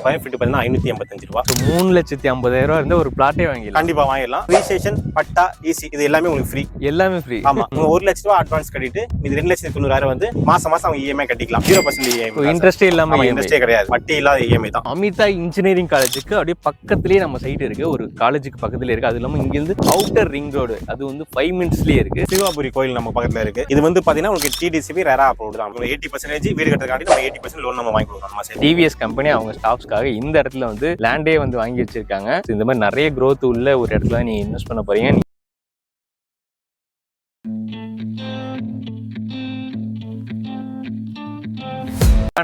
Square feet பார்த்தீங்கன்னா ஐநூற்றி எண்பத்தஞ்சு ரூபா. மூணு லட்சத்தி ஐம்பதாயிரம் ரூபா இருந்து ஒரு பிளாட்டே வாங்கிடலாம். கண்டிப்பா வாங்கிடலாம். ரிஜிஸ்ட்ரேஷன் பட்டா ஈசி இது எல்லாமே உங்களுக்கு ஃப்ரீ எல்லாமே ஃப்ரீ ஆமா. உங்க ஒரு லட்ச ரூபா அட்வான்ஸ் கட்டிட்டு இது ரெண்டு லட்சத்தி தொண்ணூறாயிரம் வந்து மாசம் மாசம் அவங்க இஎம்ஐ கட்டிக்கலாம். ஜீரோ பர்சன்ட் இஎம்ஐ இன்ட்ரெஸ்டே இல்லாம. இன்ட்ரெஸ்டே கிடையாது. வட்டி இல்லாத இஎம்ஐ தான். அமிதா இன்ஜினியரிங் காலேஜுக்கு அப்படியே பக்கத்துலயே நம்ம சைட் இருக்கு. ஒரு காலேஜுக்கு பக்கத்துல இருக்கு. அது இல்லாம இங்கிருந்து அவுட்டர் ரிங் ரோடு அது வந்து ஃபைவ் மினிட்ஸ்லயே இருக்கு. சிவாபுரி கோயில் நம்ம பக்கத்துல இருக்கு. இது வந்து பாத்தீங்கன்னா உங்களுக்கு டிடிசிபி ரேரா அப்ரூவ் தான். எயிட்டி பர்சன்டேஜ் வீடு கட்டுறதுக்காண்டி நம்ம எயிட்டி பர்சன்ட் லோன் நம்ம வாங்கி கொடுக்கணும். டிவிஎஸ் கம்பெனி அவங்க ஸ்டாஃப்ஸ்க்காக இந்த இடத்துல வந்து லேண்டே வந்து வாங்கி வச்சிருக்காங்க. இந்த மாதிரி நிறைய க்ரோத் உள்ள ஒரு இடத்துல நீங்க இன்வெஸ்ட் பண்ண போறீங்க.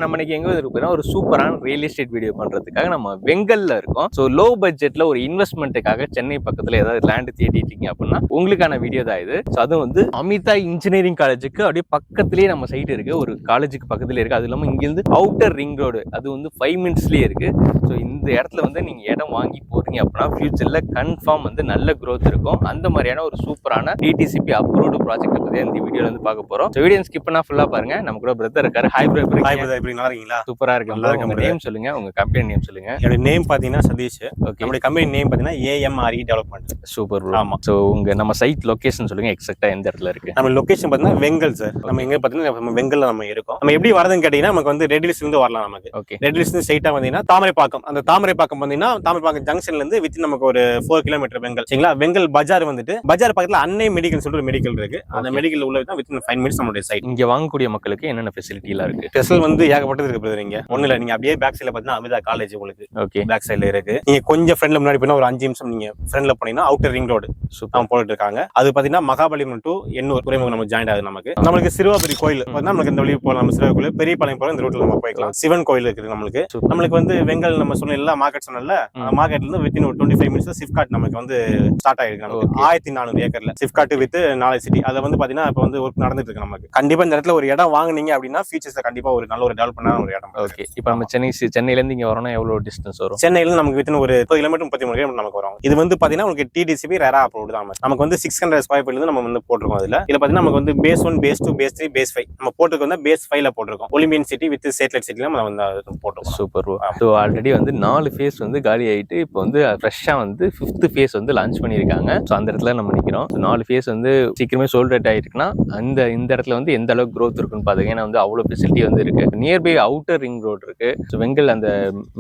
நம்ம இன்னைக்கு எங்க இருக்கோம்னா ஒரு சூப்பரான ரியல் எஸ்டேட் வீடியோ பண்றதுக்காக நம்ம வெங்கல்ல இருக்கோம். ஸோ லோ பட்ஜெட்ல ஒரு இன்வெஸ்ட்மெண்ட்டுக்காக சென்னை பக்கத்துல ஏதாவது லேண்ட் தேடிட்டு இருக்கீங்க அப்படின்னா உங்களுக்கான வீடியோ தான் இது. ஸோ அது வந்து அமிதா இன்ஜினியரிங் காலேஜுக்கு அப்படியே பக்கத்துலயே நம்ம சைட் இருக்கு. ஒரு காலேஜுக்கு பக்கத்துல இருக்கு. அது இல்லாம இங்கிருந்து அவுட்டர் ரிங் ரோடு அது வந்து ஃபைவ் மினிட்ஸ்லயே இருக்கு. ஸோ இந்த இடத்துல வந்து நீங்க இடம் வாங்கி போறீங்க அப்படின்னா ஃபியூச்சர்ல கன்ஃபார்ம் வந்து நல்ல க்ரோத் இருக்கும். அந்த மாதிரியான ஒரு சூப்பரான டிடிசிபி அப்ரூவ்டு ப்ராஜெக்ட் பத்தி இந்த வீடியோல வந்து பார்க்க போறோம். ஸோ வீடியோ ஸ்கிப் பண்ணா ஃபுல்லா பாருங்க. நம்ம கூட பிரதர் இருக்காரு. ஹாய் ஹாய் பிரதர் எப்படி நல்லா இருக்கீங்களா சூப்பரா இருக்கு. நல்லா brother. நேம் சொல்லுங்க. உங்க கம்பெனி நேம் சொல்லுங்க. என்னோட நேம் பாத்தீங்கன்னா சதீஷ். ஓகே நம்மளுடைய கம்பெனி நேம் பாத்தீங்கன்னா ஏஎம்ஆர்இ டெவலப்மெண்ட் சூப்பர் ஆமா. ஸோ உங்க நம்ம சைட் லொகேஷன் சொல்லுங்க. எக்ஸாக்டா எந்த இடத்துல இருக்கு? நம்ம லொகேஷன் பாத்தீங்கன்னா வெங்கல் சார் நம்ம எங்க பாத்தீங்கன்னா நம்ம வெங்கல்ல நம்ம இருக்கோம். நம்ம எப்படி வரதுன்னு கேட்டீங்கன்னா நமக்கு வந்து ரெட் ஹில்ஸ்ல இருந்து வரலாம் நமக்கு. ஓகே ரெட் ஹில்ஸ் ஸ்ட்ரைட்டா வந்தீங்கன்னா தாமரைப்பாக்கம். அந்த தாமரைப்பாக்கம் வந்தீங்கன்னா தாமரைப்பாக்கம் ஜங்ஷன்ல இருந்து வித் நமக்கு ஒரு ஃபோர் கிலோமீட்டர் வெங்கல். சரிங்களா? வெங்கல் பஜார் வந்துட்டு பஜார் பக்கத்துல அன்னை மெடிக்கல் சொல்லிட்டு ஒரு மெடிக்கல் இருக்கு. அந்த. மெடிக்கல் உள்ள வித் ஃபைவ் மினிட்ஸ் நம்மளுடைய சைட் இங்க வாங்கக்கூடிய மக்களுக்கு என்னென்ன ஃபெசிலிட்டி எல்லாம் இருக்கு? ஸ்பெஷல் வந்து ஏகப்பட்டது இருக்கு brother இங்க. ஒண்ணு இல்ல நீங்க அப்படியே பேக் சைடுல பாத்தீங்கன்னா அமிதா காலேஜ் உங்களுக்கு ஓகே பேக் சைடுல இருக்கு. நீங்க கொஞ்சம் ஃப்ரெண்ட்ல முன்னாடி போனா ஒரு அஞ்சு நிமிஷம் நீங்க ஃப்ரெண்ட்ல போனீங்கன்னா அவுட்டர் ரிங் ரோடு அவங்க போட்டுட்டு இருக்காங்க. அது பாத்தீங்கன்னா மகாபலிபுரம் டு எண்ணூர் துறைமுகம் நம்ம ஜாயின் ஆகுது நமக்கு. நம்மளுக்கு சிறுவாபுரி கோயில் நமக்கு இந்த வழி போகலாம் நம்ம சிறுவாபுரி கோயில் பெரிய பாளையம் போல இந்த ரூட்ல நம்ம போய்க்கலாம். சிவன் கோயில் இருக்குது நம்மளுக்கு. நம்மளுக்கு வந்து வெங்கல் நம்ம சொன்ன எல்லா மார்க்கெட் சொன்னல மார்க்கெட்ல இருந்து வித்தின் ஒரு டுவெண்ட்டி ஃபைவ் மினிட்ஸ் சிப்காட் நமக்கு வந்து ஸ்டார்ட் ஆயிருக்கு நமக்கு. ஆயிரத்தி நானூறு ஏக்கர்ல சிப்காட் வித் நாளை சிட்டி அதை வந்து பாத்தீங்கன்னா இப்ப வந்து ஒர்க் நடந்துட்டு இருக்கு நமக்கு. கண்டிப்பா இந்த இடத்துல ஒரு இடம் வாங்குனீங்க அப்படின்னா ஃபியூச்சர்ஸ்ல கண்டிப்பா ஒரு நல்ல ஒரு டெவலப்மெண்டான ஒரு இடம் ஓகே இப்போ நம்ம சென்னை சி- சென்னையில இருந்து இங்க வரணும் எவ்வளவு டிஸ்டன்ஸ் வரும்? சென்னையில இருந்து நமக்கு வித்தின் ஒரு முப்பது கிலோமீட்டர் முப்பத்தி மூணு கிலோமீட்டர் நமக்கு வரும். இது வந்து பாத்தீங்கன்னா உங்களுக்கு டிடிசிபி ரேரா அப்ரூவ் தான் நமக்கு. வந்து சிக்ஸ் ஹண்ட்ரட் ஸ்கொயர் ஃபீட் நம்ம வந்து போட்டிருக்கோம் அதுல. இதுல பாத்தீங்கன்னா நமக்கு வந்து phase one phase two phase three phase five நம்ம போட்டுருக்கு வந்து பேஸ் ஃபைவ்ல போட்டிருக்கோம். ஒலிம்பியன் சிட்டி வித் சேட்டலைட் சிட்டில நம்ம வந்து போட்டிருக்கோம். சூப்பர் ஸோ ஆல்ரெடி வந்து நாலு ஃபேஸ் வந்து காலி ஆயிட்டு இப்போ வந்து ஃப்ரெஷ்ஷாக வந்து ஃபிஃப்த் ஃபேஸ் வந்து லான்ச் பண்ணியிருக்காங்க. ஸோ அந்த இடத்துல நம்ம நிற்கிறோம் நாலு ஃபேஸ் வந்து சீக்கிரமே சோல்ட் அவுட் ஆயிருக்குன்னா அந்த இந்த இடத்துல வந்து எந்த அளவுக்கு growth இருக்குன்னு பார்த்தீங்கன்னா வந்து அவ்வளோ ஃபெசிலிட்டி வந்து இருக்கு. நியர்பை அவுட்டர் ரிங் ரோட் இருக்கு. ஸோ வெங்கல் அந்த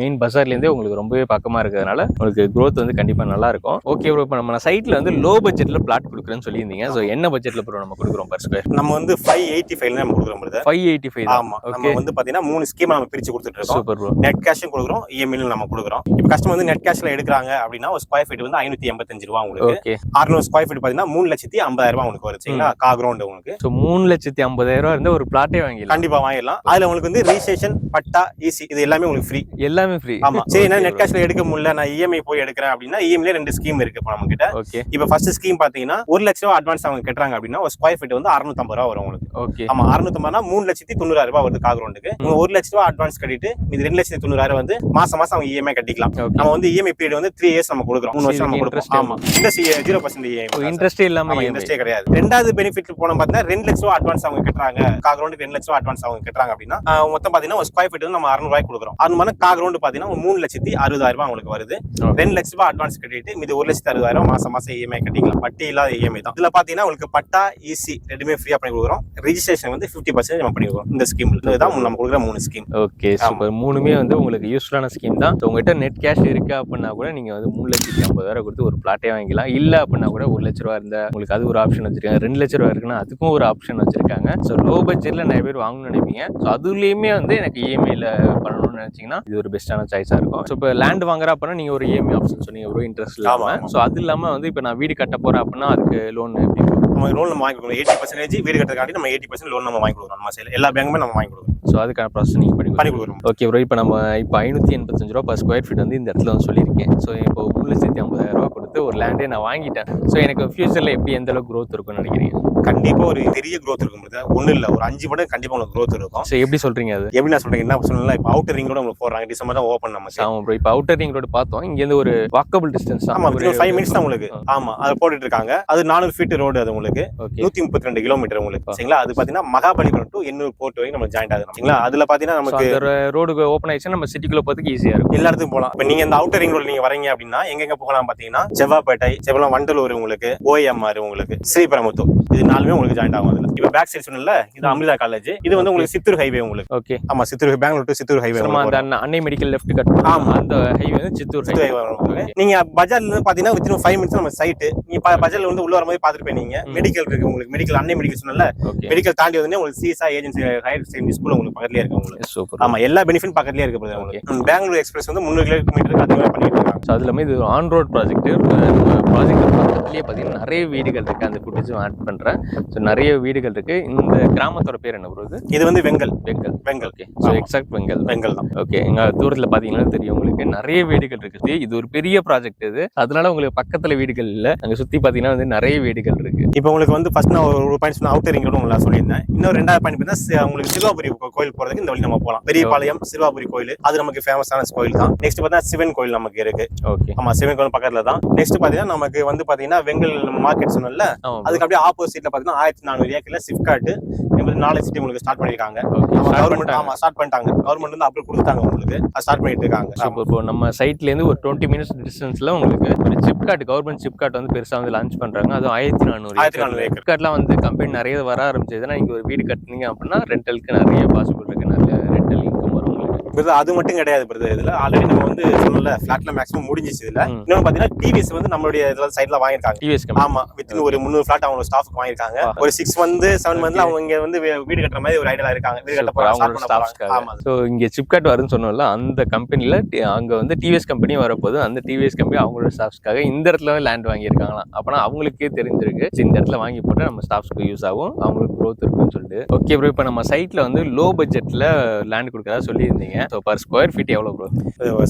மெயின் பஜார்லேருந்தே உங்களுக்கு ரொம்பவே பக்கமாக இருக்கிறதுனால உங்களுக்கு growth வந்து கண்டிப்பாக நல்லா இருக்கும். ஓகே ப்ரோ இப்போ நம்ம சைட்டில் வந்து லோ பட்ஜெட்டில் பிளாட் கொடுக்குறேன்னு சொல்லியிருந்தீங்க. ஸோ என்ன பட்ஜெட்டில் ப்ரோ நம்ம கொடுக்குறோம் பர் ஸ்கொயர் நம்ம வந்து ஃபைவ் எயிட்டி ஃபைவ்ல நம்ம கொடுக்குறோம் brother. ஃபைவ் எயிட்டி ஃபைவ் ஆமா. நம்ம வந்து பாத்தீங்கன்னா மூணு ஸ்கீம் நம்ம பிரிச்சு கொடுத்துட்டு இருக்கோம். சூப்பர் ப்ரோ நெட் கேஷும் கொடுக்குறோம். இஎம்ஐலும் நம்ம கொடுக்குறோம். இப்போ கஸ்டமர் வந்து நெட் கேஷ்ல எடுக்கிறாங்க அப்படின்னா ஒரு ஸ்கொயர் ஃபீட் வந்து ஐநூத்தி எண்பத்தஞ்சு ரூபா உங்களுக்கு. ஓகே அறுநூறு ஸ்கொயர் ஃபீட் பாத்தீங்கன்னா மூணு லட்சத்தி ஐம்பதாயிரம் ரூபாய் உங்களுக்கு வரும் சரிங்களா? கா கிரவுண்ட் உங்களுக்கு. ஸோ மூணு லட்சத்தி ஐம்பதாயிரம் ரூபா இருந்து ஒரு பிளாட்டே வாங்கிடலாம். கண்டிப்பா வாங்கிடலாம். அதுல உங்களுக்கு வந்து ரிஜிஸ்ட்ரேஷன் பட்டா ஈசி இது எல்லாமே உங்களுக்கு ஃப்ரீ எல்லாமே ஃப்ரீ ஆமா. சரி நான் நெட் கேஷ்ல எடுக்க முடியல நான் இஎம்ஐ போய் எடுக்கிறேன் அப்படின்னா இஎம்ஐல ரெண்டு ஸ்கீம் இருக்கு இப்போ நம்ம கிட்ட ஓகே இப்போ ஃபர்ஸ்ட் ஸ்கீம் பாத்தீங்கன்னா ஒரு லட்ச ரூபா அட்வான்ஸ் அவங்க கட்டுறாங்க அப்படின்னா ஒரு ஸ்கொயர் ஃபீட் வந்து அறுநூத்தம்பது ரூபா வரும் உங்களுக்கு. ஓகே ஆமா அறுநூத்தம்பதுனா மூணு லட்சத்தி தொண்ணூறாயிரம் ரூபாய் வருது காக்ரவுண்டுக்கு நீங்க ஒரு லட்ச ரூபா அட்வான்ஸ் கட்டிட்டு இது ரெண்டு லட்சத்தி தொண்ணூறாயிரம் வந்து மாசம் மாசம் அவங்க இஎம்ஐ கட்டிக்கலாம். நம்ம வந்து இஎம்ஐ பீரியட் வந்து த்ரீ இயர்ஸ் நம்ம கொடுக்குறோம். மூணு வருஷம் நம்ம கொடுப்போம். ஆமா. இன்ட்ரெஸ்ட் ஜீரோ பர்சன்ட் இஎம்ஐ இன்ட்ரெஸ்டே இல்லாம. இன்ட்ரெஸ்டே கிடையாது. ரெண்டாவது பெனிஃபிட் போனோம் பார்த்தீங்கன்னா ரெண்டு லட்ச ரூபா அட்வான்ஸ் அவங்க கட்டுறாங்க. காக்ரவுண்டுக்கு ரெண்டு லட்ச ரூபா அட்வான்ஸ் அவங்க கட்டுறாங்க அப்படின்னா மொத்தம் பாத்தீங்கன்னா ஒரு ஸ்கொயர் ஃபீட் வந்து நம்ம அறுநூறு ரூபாய் கொடுக்குறோம். அது மாதிரி காக்ரவுண்டு பாத்தீங்கன்னா ஒரு மூணு லட்சத்தி அறுபதாயிரம் ரூபாய் உங்களுக்கு வருது. ரெண்டு லட்ச ரூபாய் அட்வான்ஸ் கட்டிட்டு மீதி ஒரு லட்சத்தி அறுபதாயிரம் மாசம் மாசம் இஎம்ஐ கட்டிக்கலாம். வட்டி இல்லாத இஎம்ஐ தான். இதுல பாத்தீங்கன்னா உங்களுக்கு பட்டா ஈசி ரெண்டுமே ஃப்ரீயா பண்ணி கொடுக்குறோம். ரெஜிஸ்ட்ரேஷன் வந்து ஃபிஃப்டி பர்சன்ட் நம்ம பண்ணி கொடுக்குறோம். இந்த ஸ்கீம் இதுதான் நம்ம கொடுக்குற மூணு ஸ்கீம் ஓகே சூப்பர் மூணுமே வந்து உங்களுக்கு யூஸ்ஃபுல்லான ஸ்கீம் தான். உங்ககிட்ட நெட் கேஷ் இருக்கு அப்படின்னா கூட நீங்க வந்து மூணு லட்சத்தி ஐம்பதாயிரம் கொடுத்து ஒரு பிளாட்டே வாங்கிக்கலாம். இல்ல அப்படின்னா கூட ஒரு லட்ச ரூபா இருந்தா உங்களுக்கு அது ஒரு ஆப்ஷன் வச்சிருக்காங்க. ரெண்டு லட்ச ரூபா இருக்குன்னா அதுக்கும் ஒரு ஆப்ஷன் வச்சிருக்காங்க. ஸோ லோ பட்ஜெட்ல நிறைய பேர் வாங்கணும்னு நினைப்பீங்க. ஸோ அதுலயுமே வந்து எனக்கு E இஎம்ஐல பண்ணணும்னு நினைச்சீங்கன்னா இது ஒரு பெஸ்ட்டான சாய்ஸா இருக்கும். ஸோ இப்போ லேண்ட் வாங்குற அப்படின்னா நீங்க ஒரு இஎம்ஐ ஆப்ஷன் சொன்னீங்க ஒரு இன்ட்ரெஸ்ட் இல்லாம. ஆமா, ஆமா. ஸோ அது இல்லாம வந்து இப்போ நான் வீடு கட்ட போறேன் அப்படின்னா அதுக்கு லோன் எப்படி நம்ம லோன் நம்ம வாங்கி கொடுக்குறோம் எயிட்டி பர்சன்டேஜ் வீடு கட்டுறதுக்காண்டி நம்ம எயிட்டி பர்சன்ட் லோன் நம்ம வாங்கி கொடுக்குறோம் நம்ம சைடுல எல்லா பேங்குமே நம்ம வாங்கி கொடுக்குறோம் ஸோ அதுக்கான ப்ராசஸ் நீங்கள் பண்ணி பண்ணி கொடுக்கணும். கொடுக்குறோம் ஓகே ப்ரோ இப்போ நம்ம இப்போ ஐநூற்றி எண்பத்தஞ்சு ரூபா பர் ஸ்கொயர் ஃபீட் வந்து இந்த இடத்துல வந்து சொல்லியிருக்கேன். ஸோ இப்போ மூணு லட்சத்தி ஐம்பதாயிரம் ரூபா கொடுத்து ஒரு லேண்டே நான் வாங்கிட்டேன். ஸோ எனக்கு ஃபியூச்சர்ல எப்படி எந்த அளவுக்கு growth இருக்கும்னு நினைக்கிறீங்க? கண்டிப்பா ஒரு பெரிய growth இருக்கும். ஒண்ணும் இல்ல. ஒரு அஞ்சு படம் கண்டிப்பா உங்களுக்கு growth இருக்கும். ஸோ எப்படி சொல்றீங்க அது? எப்படி நான் சொல்றேன்? என்ன சொல்லலாம் இப்போ அவுட்டர் ரிங் கூட உங்களுக்கு போடுறாங்க. டிசம்பர் தான் ஓப்பன் நம்ம site. ஆமா ப்ரோ இப்போ அவுட்டர் ரிங் ரோடு பார்த்தோம். இங்க இருந்து ஒரு வாக்கபிள் டிஸ்டன்ஸ் ஆமா வித்தின் ஃபைவ் மினிட்ஸ் தான் உங்களுக்கு. ஆமா அதை போட்டுட்டு இருக்காங்க அது நானூறு ஃபீட் ரோடு அது உங்களுக்கு. நூத்தி முப்பத்தி ரெண்டு கிலோமீட்டர் உங்களுக்கு சரிங்களா? அது பாத்தீங்கன்னா மகாபலிபுரம் டு எண்ணூர் போர்ட் வரைக்கும் நம்ம ஜாயிண்ட் ஆகுது. சரிங்களா? அதுல பாத்தீங்கன்னா நமக்கு ரோடு ஓப்பன் ஆயிடுச்சுன்னா நம்ம சிட்டிக்குள்ள போறதுக்கு ஈஸியா இருக்கும். எல்லா இடத்துக்கும் போகலாம் இப்போ நீங்க இந்த அவுட்டர் ரிங் ரோடு நீங்க வரீங்க அப்படின்னா எங்கெங்க போகலாம் பாத்தீங்கன்னா செவ்வாப்பேட்டை செவலம் வண்டலூர் உங்களுக்கு ஓஎம்ஆர் உங்களுக்கு ஸ்ரீபெரும்புத்தூர் இது நாலுமே உங்களுக்கு ஜாயிண்ட் ஆகும் அதுல. இப்போ பேக் சைடு சொன்னல இது அமிர்தா காலேஜ் இது வந்து உங்களுக்கு சித்தூர் ஹைவே உங்களுக்கு. ஓகே. ஆமா Chittoor Bangalore to Chittoor highway Annai medical left cut ஆமா. அந்த ஹைவே வந்து சித்தூர் உங்களுக்கு. நீங்க பஜார்ல இருந்து பாத்தீங்கன்னா வித்தின் ஃபைவ் மினிட்ஸ் நம்ம சைட்டு நீங்க பஜார்ல வந்து உள்ள வரும்போது பாத்துட்டு ம். மெடிக்கல் இருக்கு உங்களுக்கு. மெடிக்கல் அன்னை மெடிக்கல் சொன்னல மெடிக்கல் தாண்டி வந்து உங்களுக்கு சிஎஸ்ஆ ஏஜென்சி ஹையர் செகண்டரி ஸ்கூல் உங்களுக்கு பக்கத்துலயே இருக்கு உங்களுக்கு. சூப்பர் ஆமா எல்லா பெனிஃபிட் பக்கத்துலயே இருக்கு உங்களுக்கு. பெங்களூர் எக்ஸ்பிரஸ் வந்து முந்நூறு கிலோமீட்டருக்கு அதிகமாக பண்ணிட்டு இருக்காங்க. ஸோ அது இல்லாமல் இது ஆன் ரோட் ப்ராஜெக்ட் நம்ம ப்ராஜெக்ட் பக்கத்துலேயே பார்த்தீங்கன்னா நிறைய வீடுகள் இருக்கு. அந்த ஃபுட்டேஜும் ஆட் பண்ணுறேன் ஸோ நிறைய வீடுகள் இருக்கு. இந்த கிராமத்தோட பேர் என்ன ப்ரோ இது? வந்து Fengal. Fengal Fengal. Okay so. Exact Fengal Fengal தான். ஓகே எங்க தூரத்துல பாத்தீங்கன்னா தெரியும் உங்களுக்கு. நிறைய வீடுகள் இருக்குது இது ஒரு பெரிய ப்ராஜெக்ட் இது. அதனால உங்களுக்கு பக்கத்துல வீடுகள் இல்ல. அங்க சுத்தி பாத்தீங்கன்னா வந்து நிறைய வீடுகள் இருக்கு. இப்போ உங்களுக்கு வந்து ஃபர்ஸ்ட் நான் ஒரு பாயிண்ட் சொன்ன அவுட்டர் ரிங் உங்களுக்கு சொல்லியிருந்தேன். இன்னொரு ரெண்டாவது பாயிண்ட் பார்த்தீங்கன்னா உங்களுக்கு சிறுவாபுரி கோ- கோயில் போறதுக்கு இந்த வழி நம்ம போகலாம் பெரியபாளையம் சிறுவாபுரி கோயில். அது நமக்கு ஃபேமஸான கோயில் தான். நெக்ஸ்ட் பார்த்தா சிவன் கோயில் நமக்கு இருக்கு. ஓகே ஆமா சிவன் பக்கத்துல தான். நெக்ஸ்ட் பாத்தீங்கன்னா நமக்கு வந்து பாத்தீங்கன்னா வெங்கல் மார்க்கெட் சொன்னல அதுக்கு அப்படியே ஆப்போசிட்ல பாத்தீங்கன்னா ஆயிரத்தி நானூறு ஏக்கர்ல சிப்காட் நாலு சிட்டி உங்களுக்கு ஸ்டார்ட் பண்ணிருக்காங்க. கவர்மெண்ட் ஆமா ஸ்டார்ட் பண்ணிட்டாங்க. கவர்மெண்ட் வந்து அப்ரூவ் கொடுத்தாங்க உங்களுக்கு. ஸ்டார்ட் பண்ணிட்டு இருக்காங்க. இப்போ நம்ம சைட்ல இருந்து ஒரு டுவெண்ட்டி மினிட்ஸ் டிஸ்டன்ஸ்ல உங்களுக்கு ஒரு சிப்காட் கவர்மெண்ட் சிப்காட் வந்து பெருசா வந்து லான்ச் பண்றாங்க. அதுவும் ஆயிரத்தி நானூறு 1400 acre. சிப்காட்லாம் வந்து கம்பெனி நிறைய வர ஆரம்பிச்சதுன்னா நீங்க ஒரு வீடு கட்டுனீங்க அப்படின்னா ரெண்டலுக்கு நிறைய பாசிபிள் இருக்கு நிறைய Brother, அது மட்டும் கிடையாது பிரதர் இதுல ஆல்ரெடி நம்ம வந்து சொன்னல ஃபிளாட்ல மேக்ஸிமம் முடிஞ்சிச்சு இதுல. இன்னொன்னு பாத்தீங்கன்னா டிவிஎஸ் வந்து நம்மளுடைய இதுல சைட்ல வாங்கியிருக்காங்க. டிவிஎஸ் ஆமா வித்தின் ஒரு முந்நூறு ஃபிளாட் அவங்க ஸ்டாஃப்க்கு வாங்கியிருக்காங்க. ஆ. ஒரு சிக்ஸ் மந்த் செவன் மந்த்ல. அவங்க இங்க வந்து வீடு கட்டுற மாதிரி ஒரு ஐடியா இருக்காங்க. வீடு கட்ட. போறாங்க. ஆமா. ஸோ இங்கே சிப்காட் வரும்னு சொன்னோம்ல அந்த கம்பெனியில் அங்கே வந்து டிவிஎஸ் கம்பெனி வரப்போது அந்த டிவிஎஸ் கம்பெனி அவங்களோட ஸ்டாஃப்ஸ்க்காக இந்த இடத்துல லேண்ட் வாங்கியிருக்காங்களாம். அப்போனா அவங்களுக்கே தெரிஞ்சிருக்கு. சரி, இந்த இடத்துல வாங்கி போட்டால் நம்ம ஸ்டாஃப்ஸ்க்கு யூஸ் ஆகும் அவங்களுக்கு க்ரோத் இருக்குன்னு சொல்லிட்டு. ஓகே ப்ரோ இப்போ நம்ம சைட்டில் வந்து லோ பட்ஜெட்டில் லேண்ட் கொடுக்கறதா சொல்லியிருந்தீங்க. ஸோ பர் ஸ்கொயர் ஃபீட் எவ்வளோ ப்ரோ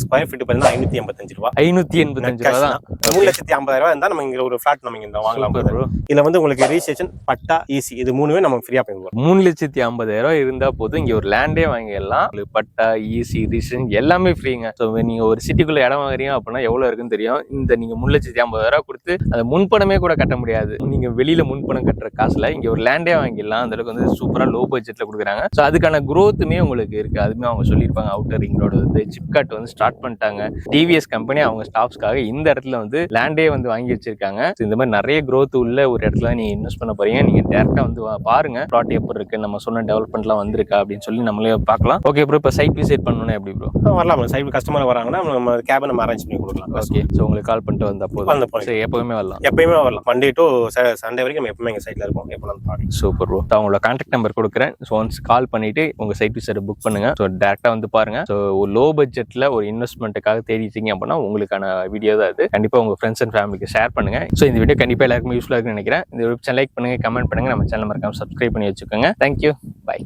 ஸ்கொயர் ஃபீட் பாத்தீங்கன்னா ஐநூத்தி எண்பத்தஞ்சு ரூபா. ஐநூற்றி எண்பத்தஞ்சு ரூபா தான். மூணு லட்சத்தி ஐம்பதாயிரம் ரூபாய் இருந்தா நம்ம இங்க ஒரு ஃபிளாட் நம்ம இங்க வாங்கலாம். ப்ரோ இதுல வந்து உங்களுக்கு ரிஜிஸ்ட்ரேஷன் பட்டா ஈசி இது மூணுமே நம்ம ஃப்ரீயா பண்ணுவோம் மூணு லட்சத்தி ஐம்பதாயிரம் ரூபாய் இருந்தா போதும். இங்க ஒரு லேண்டே வாங்கிடலாம். பட்டா ஈசி ரிசன் எல்லாமே ஃப்ரீங்க ஸோ நீங்க ஒரு சிட்டிக்குள்ள இடம் வாங்குறீங்க அப்படின்னா எவ்வளவு இருக்குன்னு தெரியும். இந்த நீங்க மூணு லட்சத்தி ஐம்பதாயிரம் கொடுத்து அந்த முன்பணமே கூட கட்ட முடியாது. நீங்க வெளியில முன்பணம் கட்டுற காசுல இங்க ஒரு லேண்டே வாங்கிடலாம். அந்த அளவுக்கு வந்து சூப்பரா லோ பட்ஜெட்ல கொடுக்குறாங்க. ஸோ அதுக்கான growthமே உங்களுக்கு இருக்கு. அதுவுமே அவங்க சொல்லியிருப்பாங்க. அவுட்டர் ரிங் ரோடு வந்து சிப்காட் வந்து ஸ்டார்ட் பண்ணிட்டாங்க. டிவிஎஸ் கம்பெனி அவங்க ஸ்டாஃப்ஸ்க்காக இந்த இடத்துல வந்து லேண்டே வந்து வாங்கி வச்சிருக்காங்க. இந்த மாதிரி நிறைய growth உள்ள ஒரு இடத்துல நீங்க இன்வெஸ்ட் பண்ண போறீங்க. நீங்க டேரக்டா வந்து பாருங்க. ப்ளாட் எப்படி இருக்கு நம்ம சொன்ன டெவலப்மெண்ட்லாம் வந்திருக்கா அப்படின்னு சொல்லி நம்மளே பார்க்கலாம். ஓகே ப்ரோ இப்போ சைட் விசிட் பண்ணணும் எப்படி ப்ரோ வரலாம் சைடு கஸ்டமர் வராங்கன்னா நம்ம கேபை நம்ம அரேஞ்ச் பண்ணி கொடுக்கலாம். ஓகே ஸோ உங்களுக்கு கால் பண்ணிட்டு வந்தா point. சரி எப்பவுமே வரலாம். எப்பயுமே வரலாம். மண்டே டு சண்டே வரைக்கும் நம்ம எப்பவுமே எங்க சைட்ல இருப்போம். எப்போ பார்க்கலாம் சூப்பர் ப்ரோ அவங்களோட கான்டாக்ட் நம்பர் கொடுக்குறேன். ஸோ ஒன்ஸ் கால் பண்ணிட்டு உங்க சைட் விசிட் புக் பண்ணுங்க. ஸோ டேரக்டா வந்து பாருங்க. ஸோ லோ பட்ஜெட்ல ஒரு இன்வெஸ்ட்மெண்ட்டுக்காக தேடிட்டீங்க அப்படின்னா உங்களுக்கான வீடியோ தான் அது கண்டிப்பா உங்க ஃப்ரெண்ட்ஸ் அண்ட் ஃபேமிலிக்கு ஷேர் பண்ணுங்க. ஸோ இந்த வீடியோ கண்டிப்பா எல்லாருக்கும் யூஸ்ஃபுல்லாக இருக்குன்னு நினைக்கிறேன். இந்த சேனல் லைக் பண்ணுங்க கமெண்ட் பண்ணுங்க. நம்ம சேனல் மறக்காம சப்ஸ்கிரைப் பண்ணி வச்சுக்கோங்க. Thank you bye